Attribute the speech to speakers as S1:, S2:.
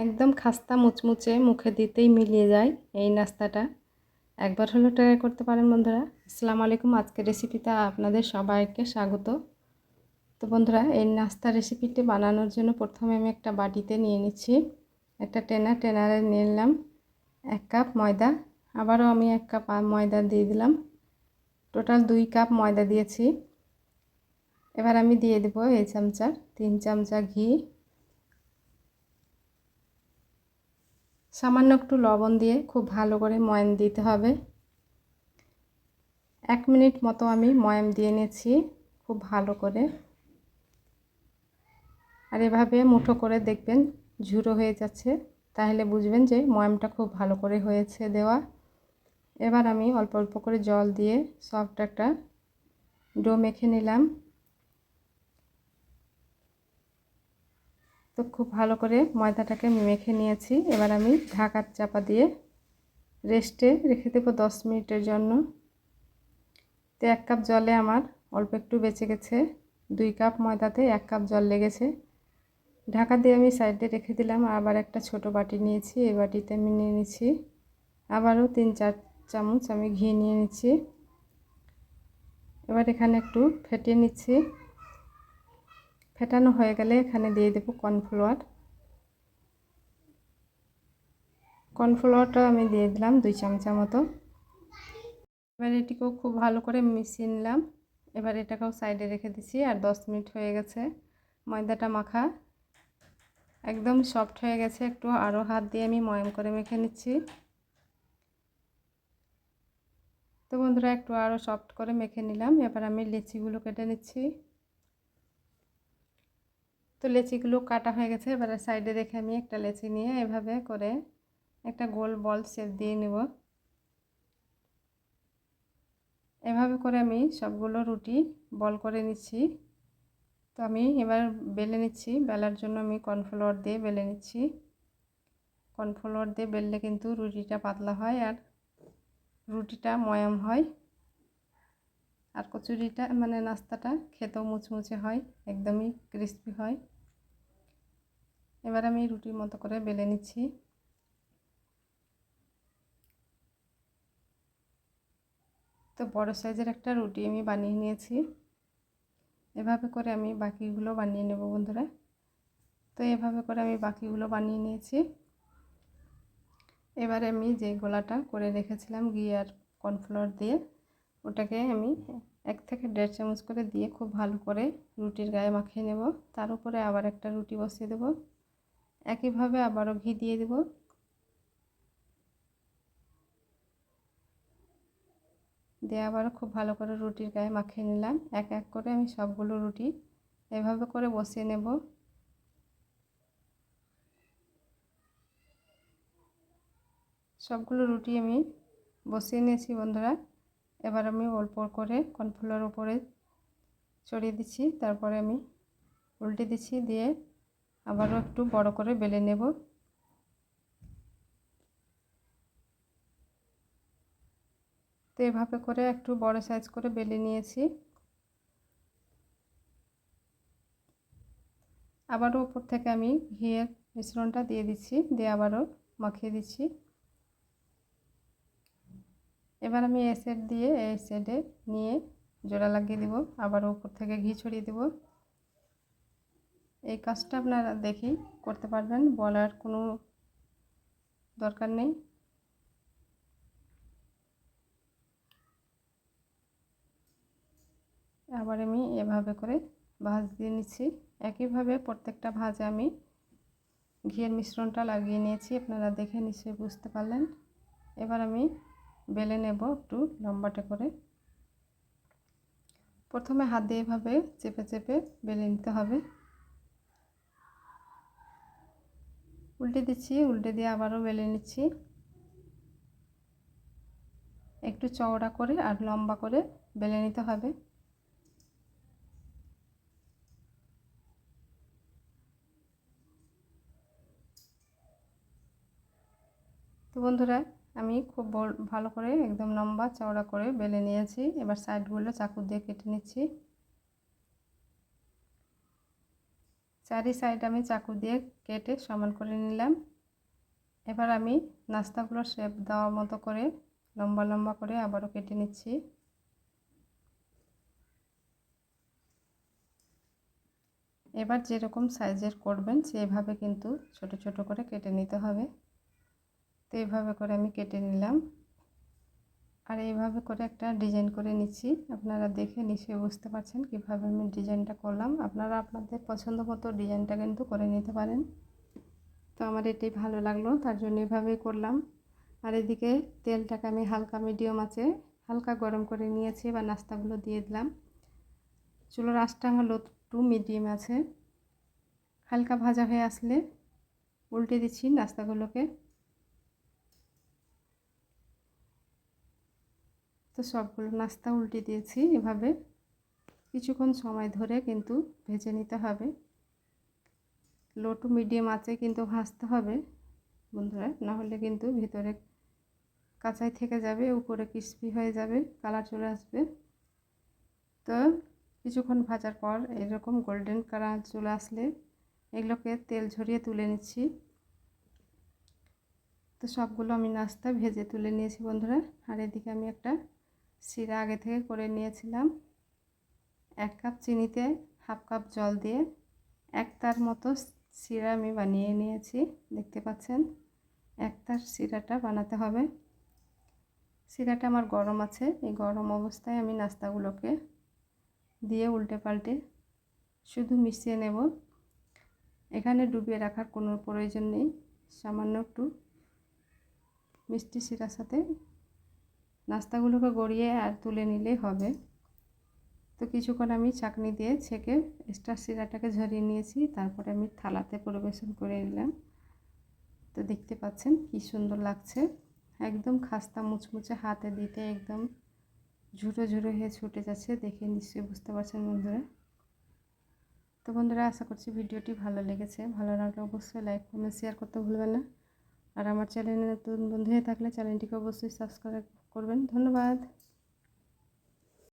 S1: একদম খাস্তা মুচমুচে মুখে দিতেই মিলিয়ে যায় এই নাস্তাটা। একবার হলো ট্রাই করতে পারেন বন্ধুরা। আসসালামু আলাইকুম, আজকের রেসিপিতে আপনাদের সবাইকে স্বাগত। তো বন্ধুরা, এই নাস্তা রেসিপিটি বানানোর জন্য প্রথমে আমি একটা বাটিতে নিয়ে নিচ্ছি। একটা টেনার টেনারে নিয়ে নিলাম এক কাপ ময়দা। আবারও আমি এক কাপ ময়দা দিয়ে দিলাম। টোটাল দুই কাপ ময়দা দিয়েছি। এবার আমি দিয়ে দেবো এই চামচা তিন চামচা ঘি। সামান্য একটু লবণ দিয়ে খুব ভালো করে ময়াম দিতে হবে। এক মিনিট মতো আমি ময়াম দিয়ে নিয়েছি খুব ভালো করে। আর এভাবে মুঠো করে দেখবেন ঝুরো হয়ে যাচ্ছে, তাহলে বুঝবেন যে ময়ামটা খুব ভালো করে হয়েছে দেওয়া। এবার আমি অল্প অল্প করে জল দিয়ে সফট একটা ডো মেখে নিলাম। তো খুব ভালো করে ময়দাটাকে মেখে নিয়েছি। এবার আমি ঢাকার চাপা দিয়ে রেস্টে রেখে দেবো দশ মিনিটের জন্য। তো এক কাপ জলে আমার অল্প একটু বেঁচে গেছে। দুই কাপ ময়দাতে এক কাপ জল লেগেছে। ঢাকা দিয়ে আমি সাইডে রেখে দিলাম। আবার একটা ছোট বাটি নিয়েছি। এই বাটিতে আমি নিয়ে নিচ্ছি আবারও তিন, চার চামচ আমি ঘি নিয়ে নিচ্ছি এবার এখানে একটু ফেটিয়ে নিচ্ছি। ফেটানো হয়ে গেলে এখানে দিয়ে দেবো কর্নফ্লাওয়ার। কর্নফ্লাওয়ারটা আমি দিয়ে দিলাম দুই চামচা মতো। এবার এটিকেও খুব ভালো করে মিশিয়ে নিলাম। এবার এটাকেও সাইডে রেখে দিচ্ছি, আর দশ মিনিট হয়ে গেছে ময়দাটা মাখা। একদম সফট হয়ে গেছে, একটু আরও হাত দিয়ে আমি ময়ম করে মেখে নিচ্ছি। তো বন্ধুরা, একটু আরও সফট করে মেখে নিলাম। এবার আমি লিচিগুলো কেটে নিচ্ছি। তো লেচিগুলো কাটা হয়ে গেছে, এবারে সাইডে রেখে আমি একটা লেচি নিয়ে এভাবে করে একটা গোল বল শেপ দিয়ে নেব। এভাবে করে আমি সবগুলো রুটি বল করে নিচ্ছি। তো আমি এবার বেলে নিচ্ছি, বেলার জন্য আমি কর্নফ্লাওয়ার দিয়ে বেলে নিচ্ছি। কর্নফ্লাওয়ার দিয়ে বেললে কিন্তু রুটিটা পাতলা হয় আর রুটিটা ময়াম হয়। আর কচুরিটা মানে নাস্তাটা খেতেও মুচমুচে হয়, একদমই ক্রিস্পি হয়। এবার আমি রুটির মতো করে বেলে নিচ্ছি। তো বড় সাইজের একটা রুটি আমি বানিয়ে নিয়েছি। এভাবে করে আমি বাকিগুলো বানিয়ে নেব বন্ধুরা। তো এভাবে করে আমি বাকিগুলো বানিয়ে নিয়েছি। এবারে আমি যে গোলাটা করে রেখেছিলাম ঘি আর কর্নফ্লাওয়ার দিয়ে ওটাকে আমি এক থেকে দেড় চামচ করে দিয়ে খুব ভালো করে রুটির গায়ে মাখিয়ে নেব। তার উপরে আবার একটা রুটি বসিয়ে দেব। একইভাবে আবারও ঘি দিয়ে দেব। দিয়ে আবারও খুব ভালো করে রুটির গায়ে মাখিয়ে নিলাম। এক এক করে আমি সবগুলো রুটি এভাবে করে বসিয়ে নেব। সবগুলো রুটি আমি বসিয়ে নিয়েছি বন্ধুরা। এবার আমি অল্প করে কর্নফ্লাওয়ার উপরে ছড়িয়ে দিচ্ছি, তারপরে আমি উল্টে দিচ্ছি, দিয়ে আবারও একটু বড় করে বেলে নেব। তো এভাবে করে একটু বড় সাইজ করে বেলে নিয়েছি। আবারও উপর থেকে আমি ঘিয়ের মিশ্রণটা দিয়ে দিচ্ছি, দিয়ে আবারও মাখিয়ে দিচ্ছি। এবার আমি এ সেট দিয়ে এই সেটে নিয়ে জোড়া লাগিয়ে দেব, আবার উপর থেকে ঘি ছড়িয়ে দেব। এই কাজটা আপনারা দেখি করতে পারবেন, বলার কোনো দরকার নেই। আবার আমি এভাবে করে ভাজ দিয়ে নিচ্ছি। একইভাবে প্রত্যেকটা ভাজে আমি ঘিয়ের মিশ্রণটা লাগিয়ে নিয়েছি, আপনারা দেখে নিশ্চয়ই বুঝতে পারলেন। এবার আমি বেলে নেব একটু লম্বাটে করে। প্রথমে হাত দিয়ে এভাবে চেপে চেপে বেলে নিতে হবে। উল্টে দিচ্ছি, উল্টে দিয়ে আবারও বেলে নিচ্ছি। একটু চওড়া করে আর লম্বা করে বেলে নিতে হবে। তো বন্ধুরা আমি খুব ভালো করে একদম লম্বা চওড়া করে বেলে নিয়েছি। এবার সাইডগুলো চাকু দিয়ে কেটে নিচ্ছি। চারি সাইড আমি চাকু দিয়ে কেটে সমান করে নিলাম। এবার আমি নাস্তাগুলো শেপ দেওয়ার মতো করে লম্বা লম্বা করে আবারও কেটে নিচ্ছি। এবার যেরকম সাইজের করবেন, সেভাবে কিন্তু ছোট ছোট করে কেটে নিতে হবে। এইভাবে করে আমি কেটে নিলাম। আর এইভাবে করে একটা ডিজাইন করে নিচ্ছি। আপনারা দেখে নিশ্চয়ই বুঝতে পারছেন কীভাবে আমি ডিজাইনটা করলাম। আপনারা আপনাদের পছন্দ মতো ডিজাইনটা কিন্তু করে নিতে পারেন। তো আমার এটাই ভালো লাগল, তার জন্য এভাবেই করলাম। আর এদিকে তেলটাকে আমি হালকা মিডিয়াম আছে, হালকা গরম করে নিয়েছি বা নাস্তাগুলো দিয়ে দিলাম। চুলোর আঁচটা আমার টু মিডিয়াম আছে। হালকা ভাজা হয়ে আসলে উল্টে দিচ্ছি নাস্তাগুলোকে। তো সবগুলো নাস্তা উল্টে দিয়েছি এভাবে। কিছুক্ষণ সময় ধরে কিন্তু ভেজে নিতে হবে। লো টু মিডিয়াম আছে কিন্তু ভাজতে হবে বন্ধুরা, না হলে কিন্তু ভিতরে কাঁচাই থেকে যাবে, উপরে ক্রিসপি হয়ে যাবে কালার চলে আসবে। তো কিছুক্ষণ ভাজার পর এরকম গোল্ডেন কালার চলে আসলে এগুলোকে তেল ঝরিয়ে তুলে নিচ্ছি। তো সবগুলো আমি নাস্তা ভেজে তুলে নিয়েছি বন্ধুরা। আর এদিকে আমি একটা শিরা আগে থেকে করে নিয়েছিলাম। এক কাপ চিনিতে হাফ কাপ জল দিয়ে এক তার মতো শিরা আমি বানিয়ে নিয়েছি, দেখতে পাচ্ছেন? এক তার শিরাটা বানাতে হবে। শিরাটা আমার গরম আছে, এই গরম অবস্থায় আমি নাস্তাগুলোকে দিয়ে উল্টে পাল্টে শুধু মিশিয়ে নেব। এখানে ডুবিয়ে রাখার কোনো প্রয়োজন নেই, সামান্য একটু মিষ্টি শিরার সাথে নাস্তাগুলোকে গড়িয়ে আর তুলে নিলেই হবে। তো কিছুক্ষণ আমি চাকনি দিয়ে ছেঁকে এক্সট্রা শিরাটাকে ঝরিয়ে নিয়েছি, তারপরে আমি থালাতে পরিবেশন করে নিলাম। তো দেখতে পাচ্ছেন কি সুন্দর লাগছে। একদম খাস্তা মুচমুচে হাতে দিতে একদম ঝুটো ঝুটো হয়ে ছুটে যাচ্ছে দেখে নিশ্চয়ই বুঝতে পারছেন বন্ধুরা। তো বন্ধুরা, আশা করছি ভিডিওটি ভালো লেগেছে। ভালো লাগলে অবশ্যই লাইক, কমেন্ট, শেয়ার করতে ভুলবেন না। আর আমার চ্যানেলে নতুন বন্ধু হয়ে থাকলে চ্যানেলটিকে অবশ্যই সাবস্ক্রাইব করবেন। ধন্যবাদ।